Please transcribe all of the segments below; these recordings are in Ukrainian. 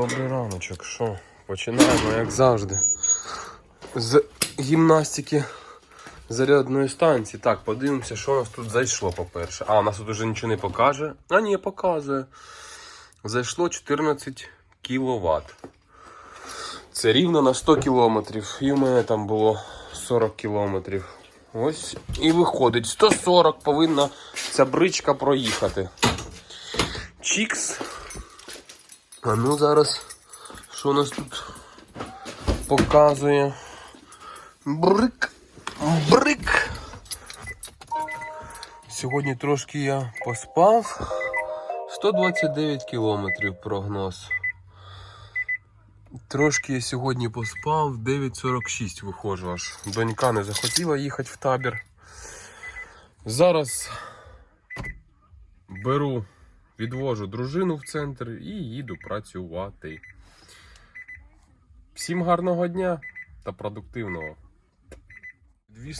Добрий раночок, що? Починаємо, як завжди. З гімнастики зарядної станції. Так, подивимося, що у нас тут зайшло, по-перше. А, у нас тут уже нічого не покаже. А, ні, показує. Зайшло 14 кВт. Це рівно на 100 кілометрів. І в мене там було 40 кілометрів. Ось і виходить. 140 повинна ця бричка проїхати. Чікс. А ну зараз, що у нас тут показує? Брик. Брик. Сьогодні трошки я поспав. 129 кілометрів прогноз. Трошки я сьогодні поспав, 9.46 виходжу аж. Донька не захотіла їхати в табір. Зараз беру, відвожу дружину в центр і їду працювати. Всім гарного дня та продуктивного.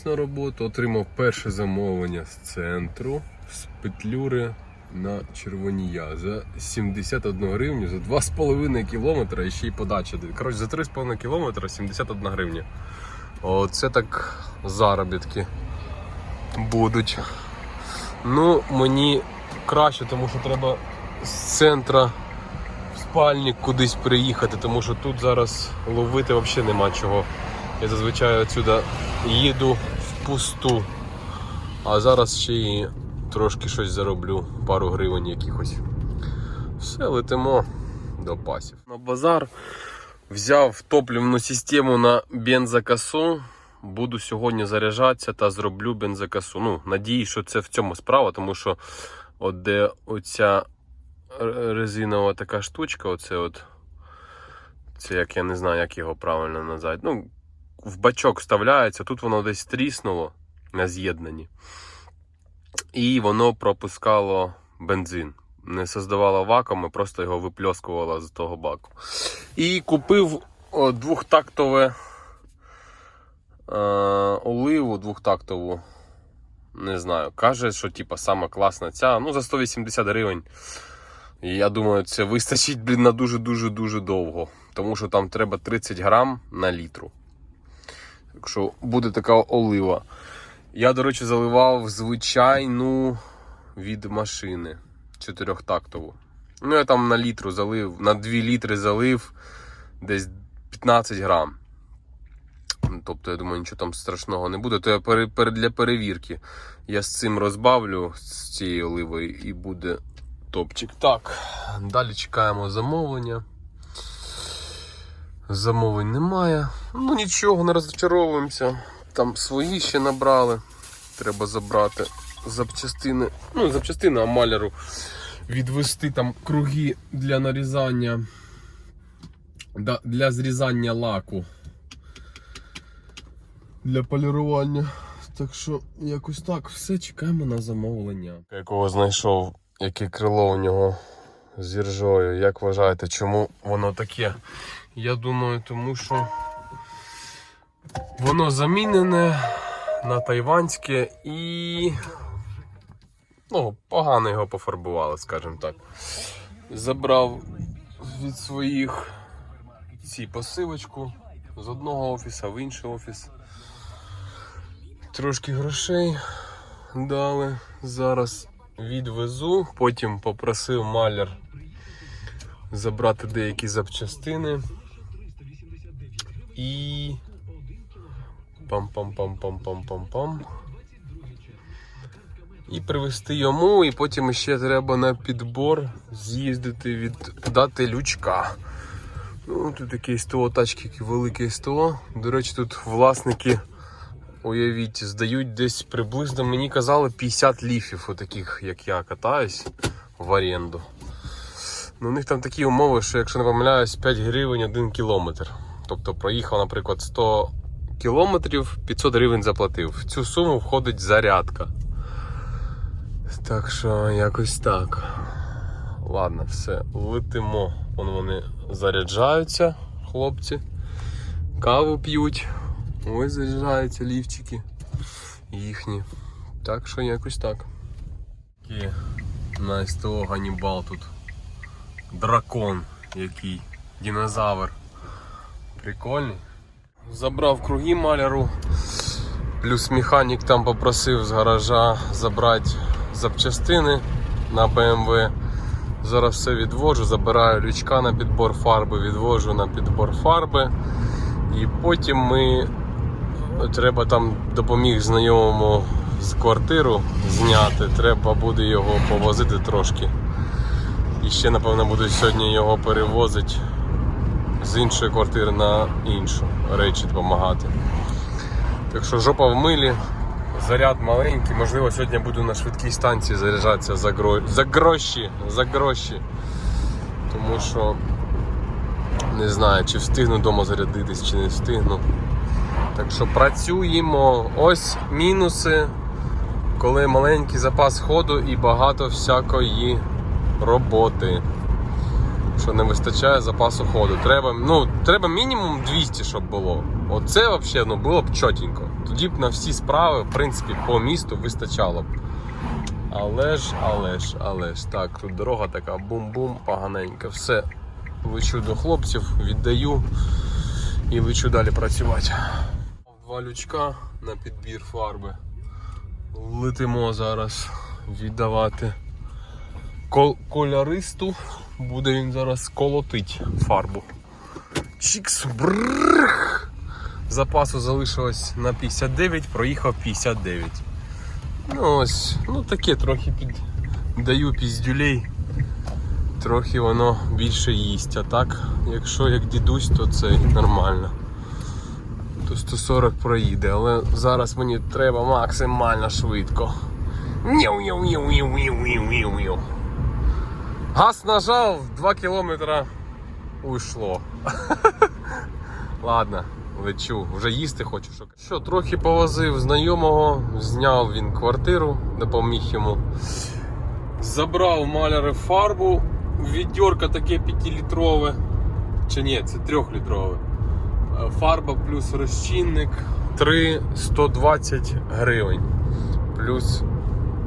На роботу, отримав перше замовлення з центру з петлюри на Червонія за 71 гривню за 2,5 кілометра і ще й подача. Коротше, за 3,5 кілометра 71 гривня. Оце так заробітки будуть. Ну, мені краще, тому що треба з центра в спальник кудись приїхати, тому що тут зараз ловити взагалі нема чого. Я зазвичай отсюди їду впусту. А зараз ще й трошки щось зароблю, пару гривень якихось. Все, летимо до пасів. На базар взяв топливну систему на бензокосу. Буду сьогодні заряджатися та зроблю бензокосу. Ну, надію, що це в цьому справа, тому що от де оця резинова така штучка, оце от. Це як я не знаю, як його правильно назвати. Ну, в бачок вставляється, тут воно десь тріснуло на з'єднанні. І воно пропускало бензин. Не создавало вакуум, просто його випльоскувало з того баку. І купив двохтактове е, оливу двохтактову. Не знаю. Каже, що типа сама класна ця. Ну, за 180 гривень. Я думаю, це вистачить блін, на дуже-дуже дуже довго. Тому що там треба 30 грам на літру. Якщо буде така олива. Я, до речі, заливав звичайну від машини чотирьохтактову. Ну, я там на літру залив, на 2 літри залив десь 15 грам. Тобто, я думаю, нічого там страшного не буде. То я для перевірки я з цим розбавлю з цією оливою і буде топчик. Так, далі чекаємо замовлення. Замовлень немає. Ну нічого, не розчаровуємося. Там свої ще набрали. Треба забрати запчастини. Ну, запчастини, а маляру відвести там круги для нарізання. Для зрізання лаку. Для полірування. Так що якось так, все чекаємо на замовлення. Якого знайшов, яке крило у нього з іржою. Як вважаєте, чому воно таке? Я думаю, тому що воно замінене на тайванське і. Ну, погано його пофарбували, скажімо так. Забрав від своїх ці посилочку з одного офісу в інший офіс. Трошки грошей дали. Зараз відвезу, потім попросив маляр забрати деякі запчастини. І. Пам-пам-пам-пам-пам-пам-пам. І привезти йому, і потім ще треба на підбор з'їздити віддати лючка. Ну, тут таке СТО, тачки, велике СТО. До речі, тут власники, уявіть, здають десь приблизно, мені казали, 50 ліфів, отаких, як я катаюсь, в оренду. Ну, у них там такі умови, що якщо не помиляюсь, 5 гривень 1 кілометр. Тобто проїхав, наприклад, 100 кілометрів, 500 гривень заплатив. В цю суму входить зарядка. Так що якось так. Ладно, все, летимо. Вон вони заряджаються, хлопці. Каву п'ють. Ось заряджаються лівчики їхні. Так що якось так. На СТО Ганібал тут дракон який. Динозавр. Прикольний. Забрав круги маляру. Плюс механік там попросив з гаража забрати запчастини на BMW. Зараз все відвожу, забираю лючка на підбор фарби, відвожу на підбор фарби. І потім ми треба там допоміг знайомому з квартиру зняти. Треба буде його повозити трошки. І ще, напевно, буду сьогодні його перевозити з іншої квартири на іншу речі допомагати. Так що жопа в милі, заряд маленький, можливо, сьогодні буду на швидкій станції заряджатися за, гро... за гроші, за гроші. Тому що не знаю, чи встигну вдома зарядитись, чи не встигну. Так що працюємо. Ось мінуси, коли маленький запас ходу і багато всякої роботи. Що не вистачає запасу ходу. Треба, ну, треба мінімум 200, щоб було. Оце взагалі ну, було б чотенько. Тоді б на всі справи, в принципі, по місту вистачало б. Але ж, але ж, але ж. Так, тут дорога така бум-бум, поганенька. Все. Лечу до хлопців, віддаю і лечу далі працювати. Два лючка на підбір фарби. Летимо зараз віддавати кол- кольористу. Буде він зараз колотить фарбу. Чікс, брррх. Запасу залишилось на 59, проїхав 59. Ну ось, ну таке трохи під даю піздюлей. Трохи воно більше їсть. А так, якщо як дідусь, то це нормально. То 140 проїде, але зараз мені треба максимально швидко. Няу-няу-няу-няу-няу-няу-няу. Газ нажав, 2 кілометра уйшло. Ладно, лечу, вже їсти хочу. Що трохи повозив знайомого, зняв він квартиру, допоміг йому. Забрав маляри фарбу, відьорка таке 5-літрове. Чи ні, це 3-літрове. Фарба плюс розчинник 3,120 гривень. Плюс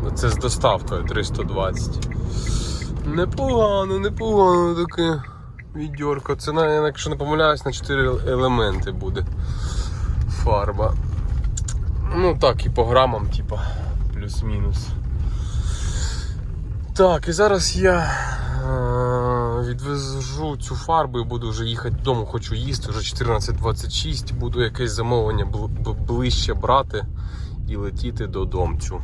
ну, це з доставкою 320. Непогано, непогано таке відьорко. Це, якщо не помиляюсь, на 4 елементи буде фарба. Ну так, і по грамам, типа, плюс-мінус. Так, і зараз я е, відвезу цю фарбу і буду вже їхати додому, хочу їсти, вже 14.26, буду якесь замовлення ближче брати і летіти додомцю.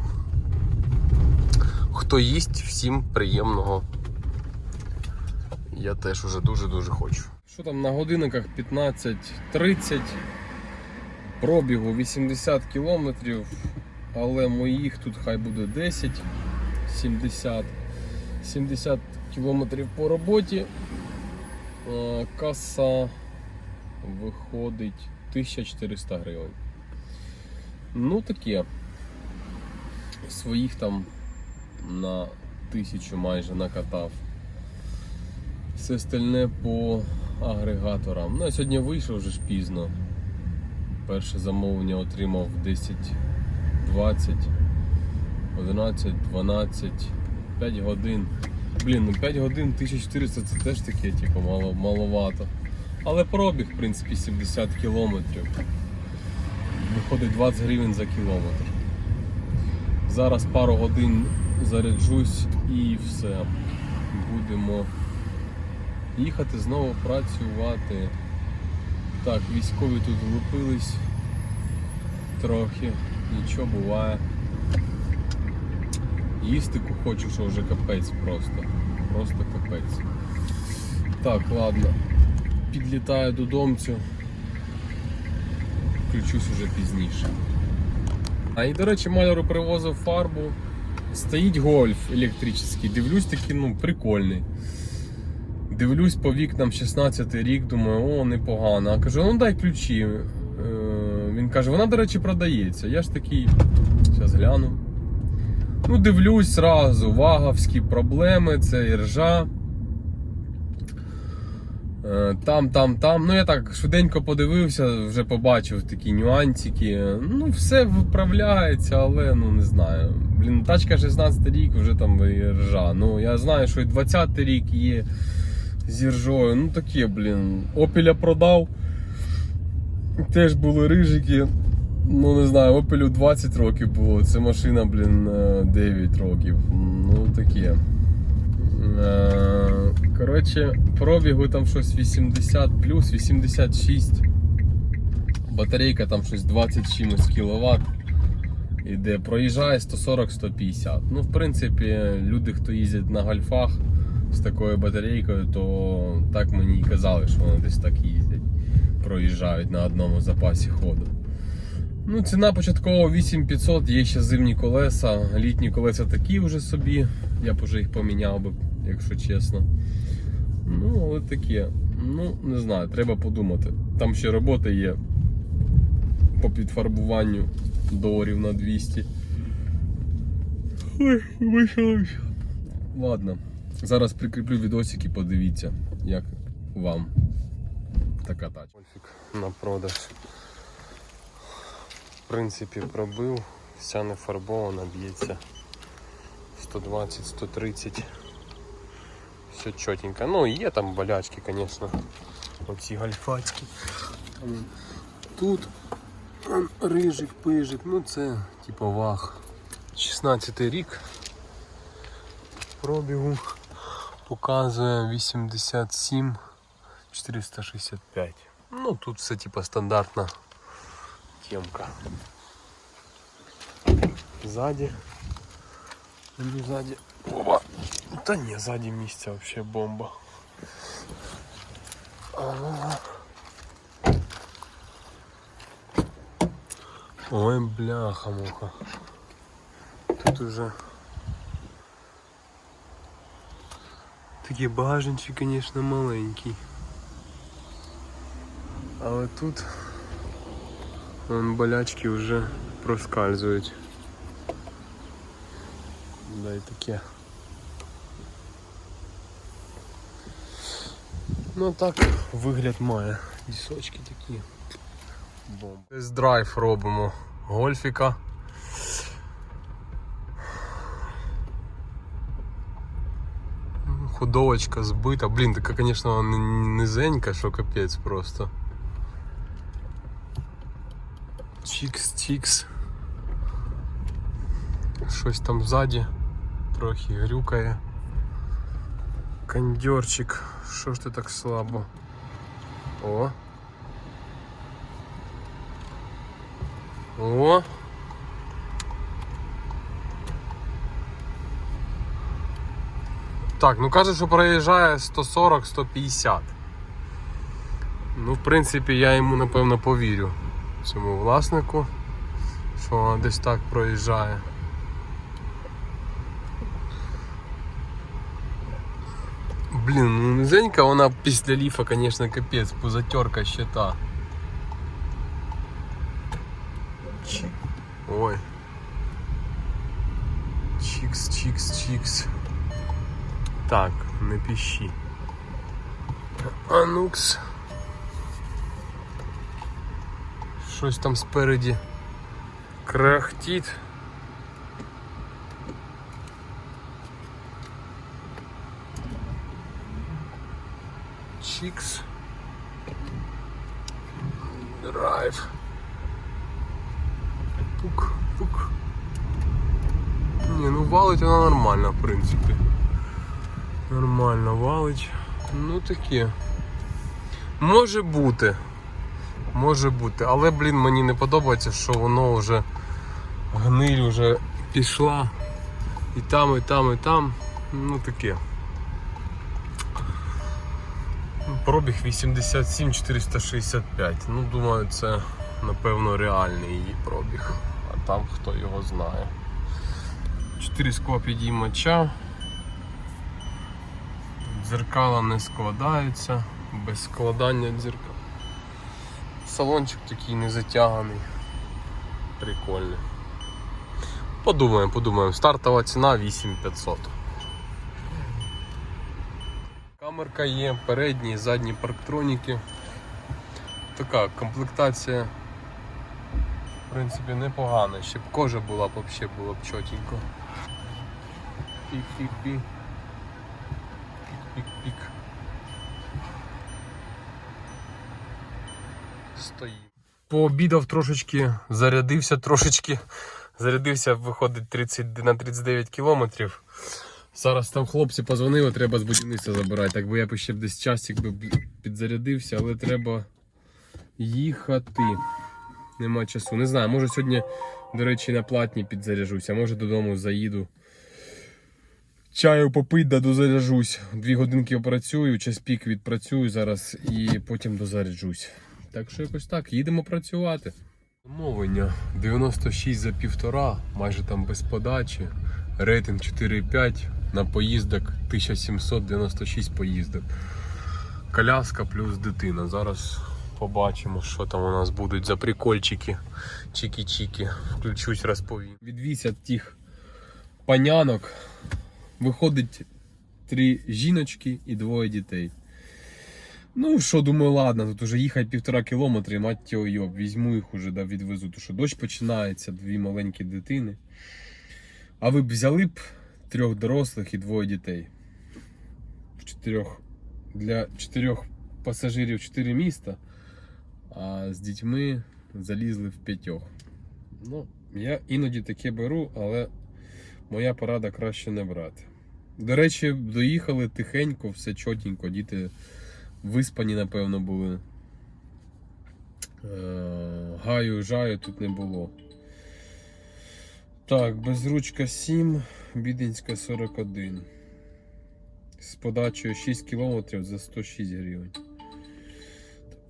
Хто їсть, всім приємного. Я теж уже дуже-дуже хочу. Що там на годинниках 15.30, пробігу 80 кілометрів, але моїх тут хай буде 10, 70. 70 кілометрів по роботі. Е, Каса виходить 1400 гривень. Ну таке. Своїх там на тисячу майже накатав. Все остальне по агрегаторам. Ну, я сьогодні вийшов вже ж пізно. Перше замовлення отримав 10, 20, 11, 12, 5 годин. Блін, ну 5 годин 1400 це теж таке, типу, мало, маловато. Але пробіг, в принципі, 70 кілометрів. Виходить 20 гривень за кілометр. Зараз пару годин заряджусь і все. Будемо їхати знову працювати. Так, військові тут влупились трохи, нічого буває. Їсти хочу, що вже капець просто. Просто капець. Так, ладно. Підлітаю додомцю. Включусь уже пізніше. А і, до речі, маляру привозив фарбу. Стоїть гольф електричний. Дивлюсь, такий, ну, прикольний. Дивлюсь по вікнам 16 рік, думаю, о, непогано. А кажу, ну дай ключі. Е, Він каже, вона, до речі, продається. Я ж такий, зараз гляну. Ну, дивлюсь зразу, ваговські проблеми, це іржа. Е, Там, там, там. Ну, я так швиденько подивився, вже побачив такі нюансики. Ну, все виправляється, але ну не знаю. Блін, тачка 16 рік, вже там ржа. Ну, я знаю, що і 20 рік є з іржою. Ну таке, блін. Опеля продав. Теж були рижики. Ну не знаю, Опелю 20 років було. Це машина, блін, е, 9 років. Ну таке. Е, Коротше, пробігу там щось 80 плюс, 86. Батарейка там щось 20 чимось кіловат. Іде, проїжджає 140-150. Ну, в принципі, люди, хто їздять на гольфах з такою батарейкою, то так мені і казали, що вони десь так їздять. Проїжджають на одному запасі ходу. Ну, ціна початкова 8500, є ще зимні колеса. Літні колеса такі вже собі. Я б вже їх поміняв би, якщо чесно. Ну, але таке. Ну, не знаю, треба подумати. Там ще робота є по підфарбуванню доларів на 200. Ой, вийшовся. Ладно. Зараз прикріплю відосики, подивіться, як вам така тачка. На продаж. В принципі, пробив, вся не фарбована, б'ється 120-130. Все чотенько. Ну, є там болячки, звісно. Оці гальфацькі. Там, тут он, рижик, пижик, ну це типу ваг. 16 рік. Пробігу показує 87 465. Ну тут все типу стандартна темка. Ззаді. Ну, ззаді. Оба. Та ні, ззаді місця вообще бомба. Ага. Ой, бляха муха. Тут уже такий багажничок, конечно, маленький. Але тут вон болячки вже проскальзують. Да і таке. Ну так вигляд має. Лісочки такі. Бомба. Тест-драйв робимо гольфіка. Худовочка збита. Блін, така, звісно, вона низенька, що капець просто. Чікс, чікс. Щось там ззаді трохи грюкає. Кондьорчик, що ж ти так слабо? О. О. Так, ну каже, що проїжджає 140-150. Ну, в принципі, я йому напевно повірю цьому власнику, що вона десь так проїжджає. Блін, ну низенька вона після ліфа, звісно, капець, позатерка ще та. Чик. Ой. Чикс, чикс, чикс. Так, не пищи. Анукс. Щось там спереді крахтить. Чикс. Драйв. Пук, пук. Не, ну валить вона нормально, в принципі. Нормально валить. Ну таке. Може бути. Може бути. Але, блін, мені не подобається, що воно вже гниль вже пішла. І там, і там, і там. Ну таке. Пробіг 87 465. Ну, думаю, це напевно реальний її пробіг. А там хто його знає. 4 скла підіймача. Дзеркала не складаються, без складання дзеркал. Салончик такий не затяганий. Прикольний. Подумаємо, подумаємо. Стартова ціна 8500. Камерка є, передні і задні парктроніки. Така комплектація в принципі непогана. Ще б кожа була б взагалі було б чотенько. Пік-пік-пік. Пік-пік-пік. Стоїть. Пообідав трошечки, зарядився трошечки. Зарядився, виходить 30, на 39 кілометрів. Зараз там хлопці позвонили, треба з будівництва забирати. Так би я б ще десь часик би підзарядився, але треба їхати. Нема часу. Не знаю, може сьогодні, до речі, на платні підзаряжуся, може додому заїду. Чаю попить, да дозаряжусь. Дві годинки опрацюю, час пік відпрацюю зараз і потім дозаряджусь. Так що якось так, їдемо працювати. Замовлення 96 за півтора, майже там без подачі. Рейтинг 4,5 на поїздок 1796 поїздок. Коляска плюс дитина. Зараз побачимо, що там у нас будуть за прикольчики. Чікі-чікі. Включусь, розповім. Відвісять тих панянок. Виходить три жіночки і двоє дітей. Ну що, думаю, ладно, тут уже їхати півтора кілометри, мать його йоб, візьму їх уже, да, відвезу, тому що дощ починається, дві маленькі дитини. А ви б взяли б трьох дорослих і двоє дітей. Чотирьох, для чотирьох пасажирів чотири міста, а з дітьми залізли в п'ятьох. Ну, я іноді таке беру, але моя порада краще не брати. До речі, доїхали тихенько, все чотенько, діти виспані, напевно, були. Е, Гаю, жаю тут не було. Так, безручка 7, Біденська 41. З подачею 6 км за 106 гривень.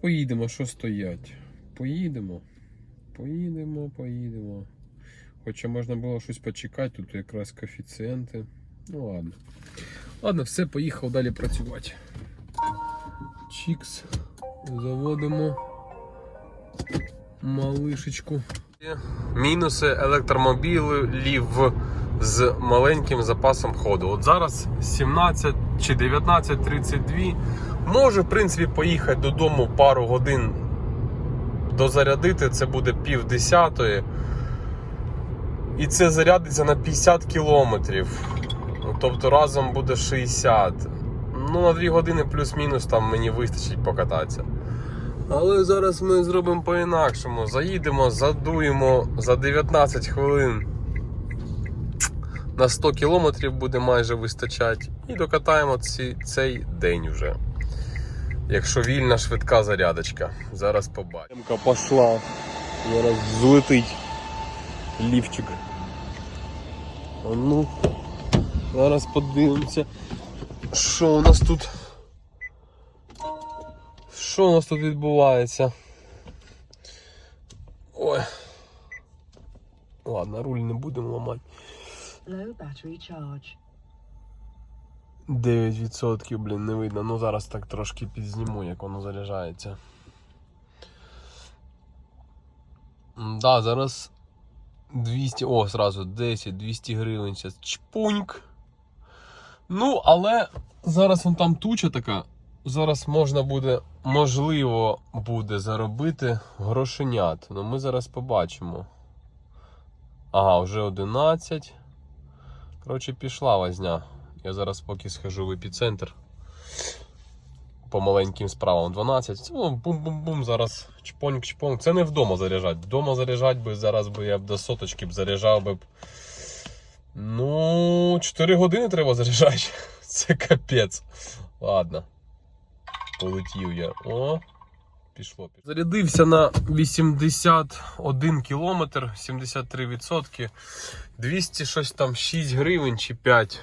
Поїдемо, що стоять? Поїдемо. Поїдемо, поїдемо. Хоча можна було щось почекати, тут якраз коефіцієнти. Ну ладно. Ладно, все, поїхав далі працювати. Чікс. Заводимо малишечку. Мінуси електромобілів з маленьким запасом ходу. От зараз 17 чи 19.32. Можу, в принципі, поїхати додому пару годин дозарядити. Це буде пів десятої. І це зарядиться на 50 кілометрів. Тобто разом буде 60. Ну, на 2 години плюс-мінус там мені вистачить покататися. Але зараз ми зробимо по-інакшому. Заїдемо, задуємо за 19 хвилин. На 100 кілометрів буде майже вистачати. І докатаємо ці, цей день вже. Якщо вільна швидка зарядочка. Зараз побачимо. пішла. Зараз злетить лівчик. А ну, зараз подивимося, що у нас тут. Що у нас тут відбувається? Ой. Ладно, руль не будемо ламати. Low battery charge. 9%, блін, не видно. Ну зараз так трошки підзніму, як воно заряджається. Да, зараз 200, о, зразу 10, 200 гривень зараз чпуньк. Ну, але зараз вон там туча така. Зараз можна буде, можливо, буде заробити грошенят. Ну ми зараз побачимо. Ага, вже 11. Коротше, пішла возня. Я зараз поки схожу в епіцентр. По маленьким справам 12. Ну, бум-бум-бум, зараз чпоньк-чпоньк. Це не вдома заряджати. Вдома заряджати би зараз би я б до соточки б заряджав би. б. Ну, 4 години треба заряджати. Це капець. Ладно. Полетів я. О, пішло. Зарядився на 81 кілометр, 73%. 200 щось там 6 гривень чи 5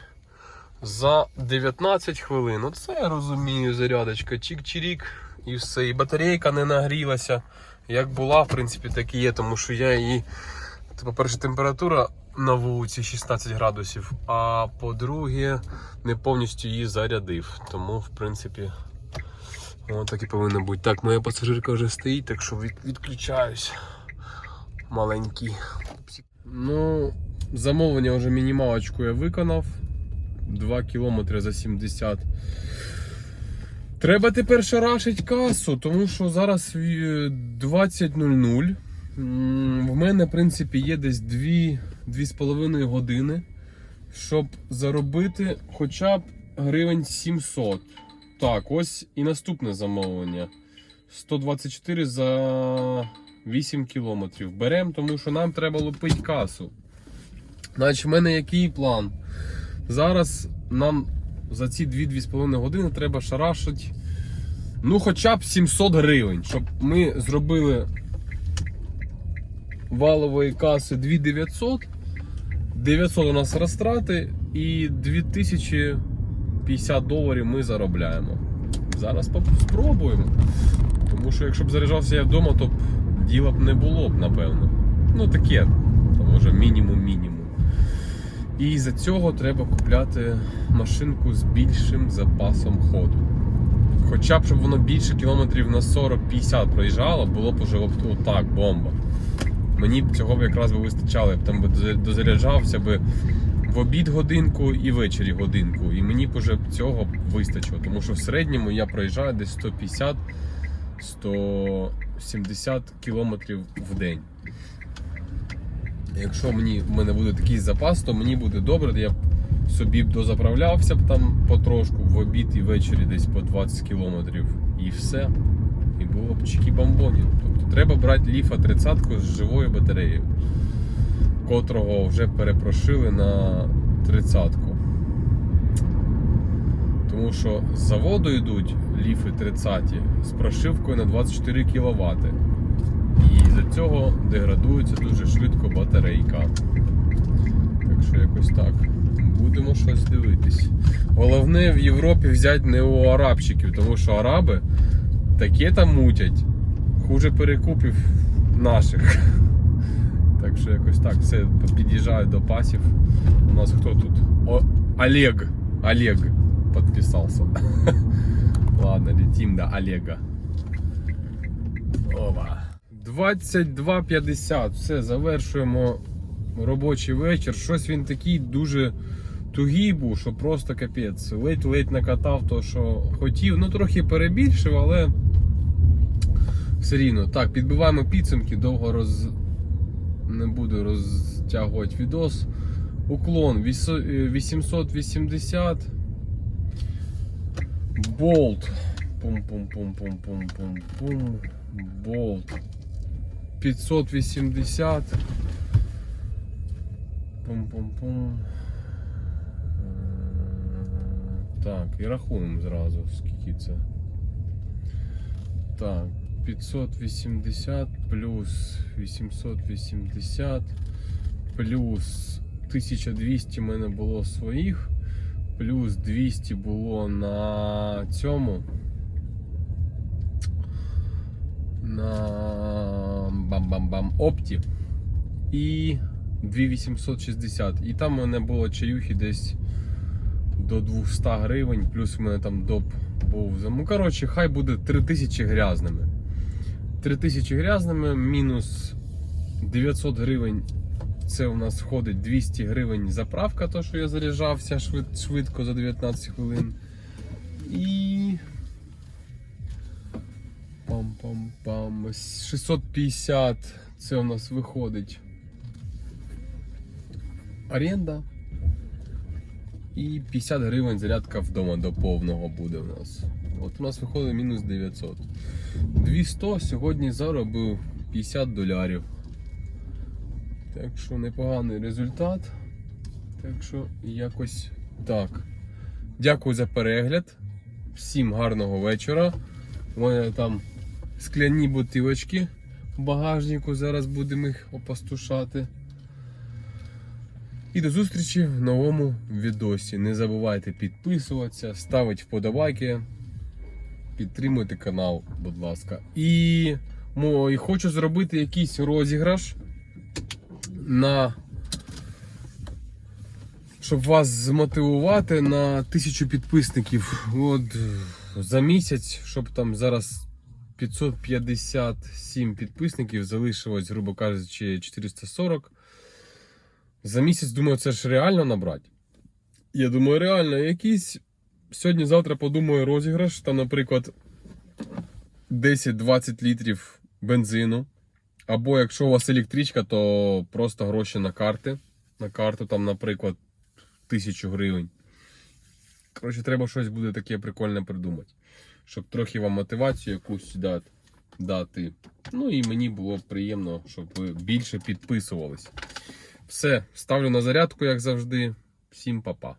за 19 хвилин. Оце я розумію, зарядочка. Чик-чирік і все. І батарейка не нагрілася. Як була, в принципі, так і є, тому що я її. По-перше, температура на вулиці 16 градусів, а по-друге, не повністю її зарядив. Тому, в принципі, воно так і повинно бути. Так, моя пасажирка вже стоїть, так що від, відключаюсь. Маленький. Ну, замовлення вже мінімалочку я виконав. 2 кілометри за 70. Треба тепер шарашить касу, тому що зараз е, 20.00. В мене, в принципі, є десь 2, 2,5 години, щоб заробити хоча б гривень 700. Так, ось і наступне замовлення. 124 за 8 кілометрів. Беремо, тому що нам треба лупити касу. Значить, в мене який план? Зараз нам за ці 2-2,5 години треба шарашити ну хоча б 700 гривень, щоб ми зробили валової каси 2900, 900 у нас розтрати і 2050 доларів ми заробляємо. Зараз спробуємо. Тому що якщо б заряджався я вдома, то б діла б не було б, напевно. Ну таке, може мінімум-мінімум. І за цього треба купляти машинку з більшим запасом ходу. Хоча б щоб воно більше кілометрів на 40-50 проїжджало, було б уже отак, бомба. Мені б цього б якраз би вистачало, я б там би дозаряджався би в обід годинку і ввечері годинку. І мені б уже цього вистачило. Тому що в середньому я проїжджаю десь 150 170 кілометрів в день. Якщо мені в мене буде такий запас, то мені буде добре, я б собі б дозаправлявся б там потрошку в обід і ввечері десь по 20 кілометрів і все. І було б чекі бомбоні. Тобто треба брати ліфа 30 з живою батареєю, котрого вже перепрошили на 30-ку. Тому що з заводу йдуть ліфи 30 з прошивкою на 24 кВт. І за цього деградується дуже швидко батарейка. Так що якось так. Будемо щось дивитись. Головне в Європі взяти не у арабчиків, тому що араби таке там мутять. Хуже перекупів наших. Так що якось так. Все, під'їжджаю до пасів. У нас хто тут? О, Олег. Олег підписався. Ладно, летим до Олега. Ова. 22.50. Все, завершуємо робочий вечір. Щось він такий дуже Тугий був, що просто капець. Ледь-ледь накатав то, що хотів. Ну, трохи перебільшив, але все рівно. Так, підбиваємо підсумки, довго роз... не буду розтягувати відос. Уклон е, 880. Болт. Пум-пум-пум-пум-пум-пум-пум. Болт. 580. Пум-пум-пум. Так, і рахуємо зразу, скільки це. Так, 580 плюс 880 плюс 1200 в мене було своїх, плюс 200 було на цьому. На бам-бам-бам опті. І 2860. І там у мене було чаюхи десь до 200 гривень, плюс у мене там доп був. Ну, коротше, хай буде 3000 грязними. 3000 грязними, мінус 900 гривень. Це у нас входить 200 гривень заправка, то що я заряджався швид, швидко за 19 хвилин. І. Пам-пам-пам. 650. Це у нас виходить. Оренда. І 50 гривень зарядка вдома до повного буде у нас. От у нас виходить мінус 900. 200 сьогодні заробив 50 долярів. Так що непоганий результат. Так що якось так. Дякую за перегляд. Всім гарного вечора. У мене там скляні бутилочки в багажнику. Зараз будемо їх опастушати. І до зустрічі в новому відосі. Не забувайте підписуватися, ставити вподобайки. Підтримуйте канал, будь ласка. І, мо- і хочу зробити якийсь розіграш на. Щоб вас змотивувати на тисячу підписників. От за місяць, щоб там зараз 557 підписників залишилось, грубо кажучи, 440. За місяць, думаю, це ж реально набрати. Я думаю, реально якийсь. Сьогодні-завтра подумаю розіграш. Там, наприклад, 10-20 літрів бензину. Або якщо у вас електричка, то просто гроші на карти. На карту, там, наприклад, 1000 гривень. Коротше, треба щось буде таке прикольне придумати. Щоб трохи вам мотивацію якусь дати. Ну і мені було приємно, щоб ви більше підписувались. Все, ставлю на зарядку, як завжди. Всім па-па.